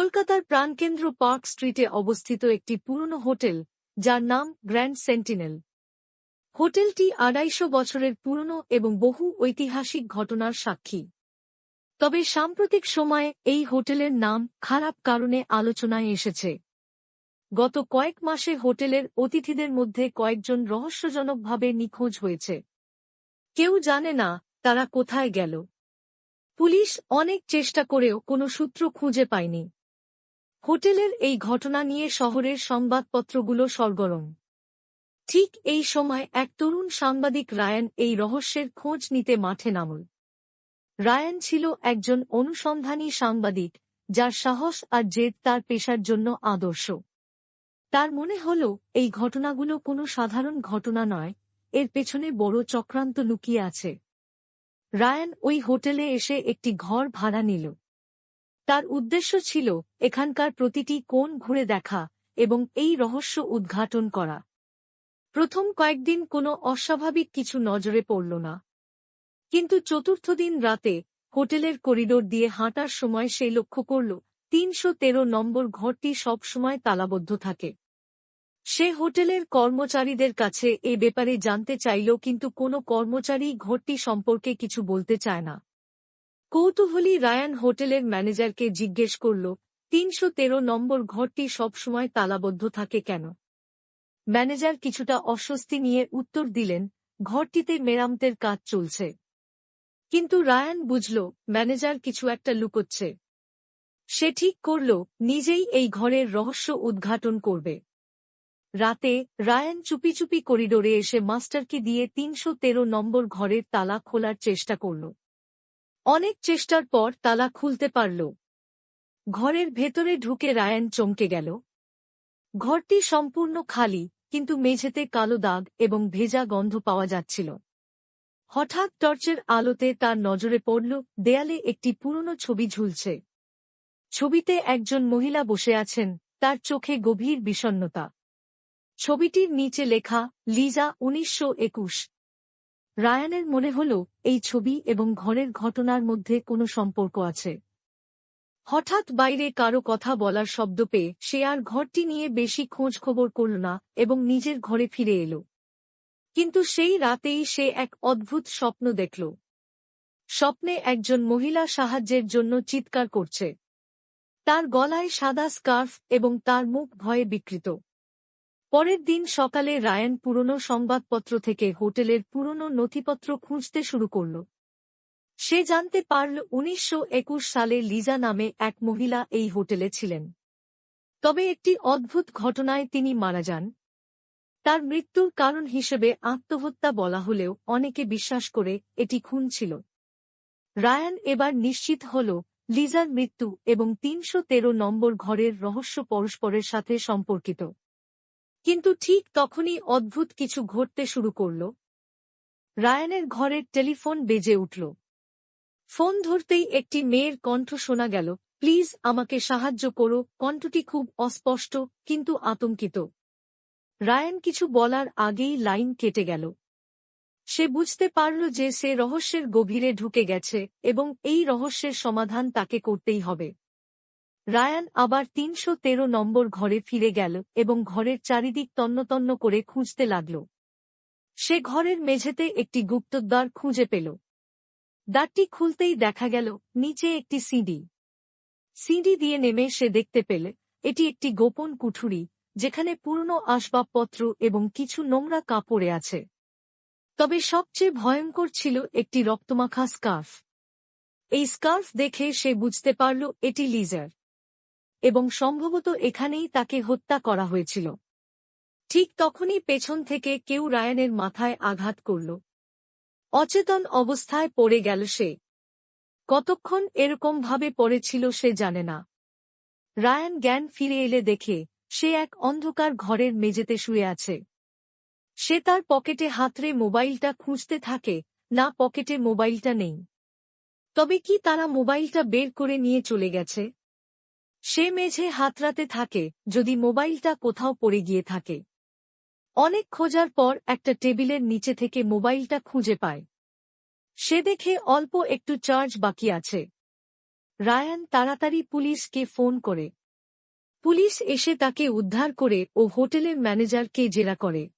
কলকাতার প্রাণকেন্দ্র পার্ক স্ট্রিটে অবস্থিত একটি পুরনো হোটেল, যার নাম গ্র্যান্ড সেন্টিনেল। হোটেলটি আড়াইশো বছরের পুরনো এবং বহু ঐতিহাসিক ঘটনার সাক্ষী। তবে সাম্প্রতিক সময়ে এই হোটেলের নাম খারাপ কারণে আলোচনায় এসেছে। গত কয়েক মাসে হোটেলের অতিথিদের মধ্যে কয়েকজন রহস্যজনকভাবে নিখোঁজ হয়েছে। কেউ জানে না তারা কোথায় গেল। পুলিশ অনেক চেষ্টা করেও কোনো সূত্র খুঁজে পায়নি। হোটেলের এই ঘটনা নিয়ে শহরের সংবাদপত্রগুলো সরগরম। ঠিক এই সময় এক তরুণ সাংবাদিক রায়ান এই রহস্যের খোঁজ নিতে মাঠে নামল। রায়ান ছিল একজন অনুসন্ধানী সাংবাদিক, যার সাহস আর জেদ তার পেশার জন্য আদর্শ। তার মনে হল, এই ঘটনাগুলো কোনো সাধারণ ঘটনা নয়, এর পেছনে বড় চক্রান্ত লুকিয়ে আছে। রায়ান ওই হোটেলে এসে একটি ঘর ভাড়া নিল। তার উদ্দেশ্য ছিল এখানকার প্রতিটি কোণ ঘুরে দেখা এবং এই রহস্য উদ্ঘাটন করা। প্রথম কয়েকদিন কোনো অস্বাভাবিক কিছু নজরে পড়ল না। কিন্তু চতুর্থ দিন রাতে হোটেলের করিডোর দিয়ে হাঁটার সময় সে লক্ষ্য করল, তিনশো তেরো নম্বর ঘরটি সবসময় তালাবদ্ধ থাকে। সে হোটেলের কর্মচারীদের কাছে এ ব্যাপারে জানতে চাইল, কিন্তু কোনো কর্মচারী ঘরটি সম্পর্কে কিছু বলতে চায় না। কৌতূহলী রায়ান হোটেলের ম্যানেজারকে জিজ্ঞেস করল, তিনশো তেরো নম্বর ঘরটি সবসময় তালাবদ্ধ থাকে কেন? ম্যানেজার কিছুটা অস্বস্তি নিয়ে উত্তর দিলেন, ঘরটিতে মেরামতের কাজ চলছে। কিন্তু রায়ান বুঝল, ম্যানেজার কিছু একটা লুকোচ্ছে। সে ঠিক করল, নিজেই এই ঘরের রহস্য উদ্ঘাটন করবে। রাতে রায়ান চুপি চুপি করিডোরে এসে মাস্টারকে দিয়ে তিনশো তেরো নম্বর ঘরের তালা খোলার চেষ্টা করল। অনেক চেষ্টার পর তালা খুলতে পারল। ঘরের ভেতরে ঢুকে রায়ান চমকে গেল। ঘরটি সম্পূর্ণ খালি, কিন্তু মেঝেতে কালো দাগ এবং ভেজা গন্ধ পাওয়া যাচ্ছিল। হঠাৎ টর্চের আলোতে তার নজরে পড়ল, দেয়ালে একটি পুরনো ছবি ঝুলছে। ছবিতে একজন মহিলা বসে আছেন, তার চোখে গভীর বিষণ্নতা ছবিটির নিচে লেখা, লিজা, উনিশশো একুশ। রায়ানের মনে হল, এই ছবি এবং ঘরের ঘটনার মধ্যে কোনো সম্পর্ক আছে। হঠাৎ বাইরে কারও কথা বলার শব্দ পেয়ে সে আর ঘরটি নিয়ে বেশি খোঁজ খবর করল না এবং নিজের ঘরে ফিরে এল। কিন্তু সেই রাতেই সে এক অদ্ভুত স্বপ্ন দেখল। স্বপ্নে একজন মহিলা সাহায্যের জন্য চিৎকার করছে। তার গলায় সাদা স্কার্ফ এবং তার মুখ ভয়ে বিকৃত। পরের দিন সকালে রায়ান পুরনো সংবাদপত্র থেকে হোটেলের পুরনো নথিপত্র খুঁজতে শুরু করল। সে জানতে পারল উনিশশো একুশ সালে লিজা নামে এক মহিলা এই হোটেলে ছিলেন। তবে একটি অদ্ভুত ঘটনায় তিনি মারা যান। তার মৃত্যুর কারণ হিসেবে আত্মহত্যা বলা হলেও অনেকে বিশ্বাস করে এটি খুন ছিল। রায়ান এবার নিশ্চিত হল লিজার মৃত্যু এবং তিনশো তেরো নম্বর ঘরের রহস্য পরস্পরের সাথে সম্পর্কিত। কিন্তু ঠিক তখনই অদ্ভুত কিছু ঘটতে শুরু করল। রায়ানের ঘরের টেলিফোন বেজে উঠল। ফোন ধরতেই একটি মেয়ের কণ্ঠ শোনা গেল, প্লিজ আমাকে সাহায্য করো। কণ্ঠটি খুব অস্পষ্ট, কিন্তু আতঙ্কিত। রায়ান কিছু বলার আগেই লাইন কেটে গেল। সে বুঝতে পারল যে সে রহস্যের গভীরে ঢুকে গেছে এবং এই রহস্যের সমাধান তাকে করতেই হবে। রায়ান আবার তিনশো তেরো নম্বর ঘরে ফিরে গেল এবং ঘরের চারিদিক তন্নতন্ন করে খুঁজতে লাগল। সে ঘরের মেঝেতে একটি গুপ্তদ্বার খুঁজে পেল। দ্বারটি খুলতেই দেখা গেল, নিচে একটি সিডি। সিডি দিয়ে নেমে সে দেখতে পেলে, এটি একটি গোপন কুঠুরি, যেখানে পুরনো আসবাবপত্র এবং কিছু নোংরা কাপড়ে আছে। তবে সবচেয়ে ভয়ঙ্কর ছিল একটি রক্তমাখা স্কার্ফ। এই স্কার্ফ দেখে সে বুঝতে পারল, এটি লিজার। এবং সম্ভবত এখানেই তাকে হত্যা করা হয়েছিল। ঠিক তখনই পেছন থেকে কেউ রায়ানের মাথায় আঘাত করল। অচেতন অবস্থায় পড়ে গেল সে। কতক্ষণ এরকমভাবে পড়েছিল সে জানে না। রায়ান জ্ঞান ফিরে এলে দেখে সে এক অন্ধকার ঘরের মেঝেতে শুয়ে আছে। সে তার পকেটে হাতরে মোবাইলটা খুঁজতে থাকে, না পকেটে মোবাইলটা নেই। তবে কি তারা মোবাইলটা বের করে নিয়ে চলে গেছে? সে মেঝে হাতরাতে থাকে, যদি মোবাইলটা কোথাও পড়ে গিয়ে থাকে। অনেক খোঁজার পর একটা টেবিলের নিচে থেকে মোবাইলটা খুঁজে পায়। সে দেখে অল্প একটু চার্জ বাকি আছে। রায়ান তাড়াতাড়ি পুলিশকে ফোন করে। পুলিশ এসে তাকে উদ্ধার করে ও হোটেলের ম্যানেজারকে জেরা করে।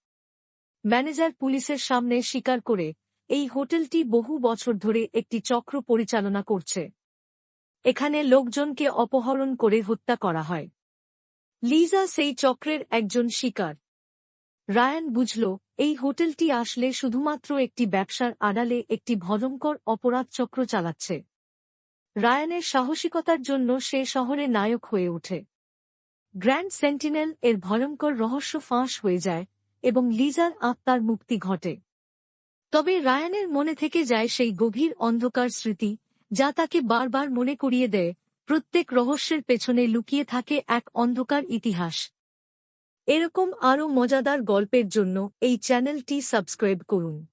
ম্যানেজার পুলিশের সামনে স্বীকার করে, এই হোটেলটি বহু বছর ধরে একটি চক্র পরিচালনা করছে। এখানে লোকজনকে অপহরণ করে হত্যা করা হয়। লিজা সেই চক্রের একজন শিকার। রায়ান বুঝল, এই হোটেলটি আসলে শুধুমাত্র একটি ব্যবসার আড়ালে একটি ভয়ঙ্কর অপরাধ চক্র চালাচ্ছে। রায়ানের সাহসিকতার জন্য সে শহরে নায়ক হয়ে ওঠে। গ্র্যান্ড সেন্টিনেল এর ভয়ঙ্কর রহস্য ফাঁস হয়ে যায় এবং লিজার আত্মার মুক্তি ঘটে। তবে রায়ানের মনে থেকে যায় সেই গভীর অন্ধকার স্মৃতি যা তাকে বারবার মনে করিয়ে দেয়, প্রত্যেক রহস্যের পেছনে লুকিয়ে থাকে এক অন্ধকার ইতিহাস। এরকম আরও মজাদার গল্পের জন্য এই চ্যানেলটি সাবস্ক্রাইব করুন।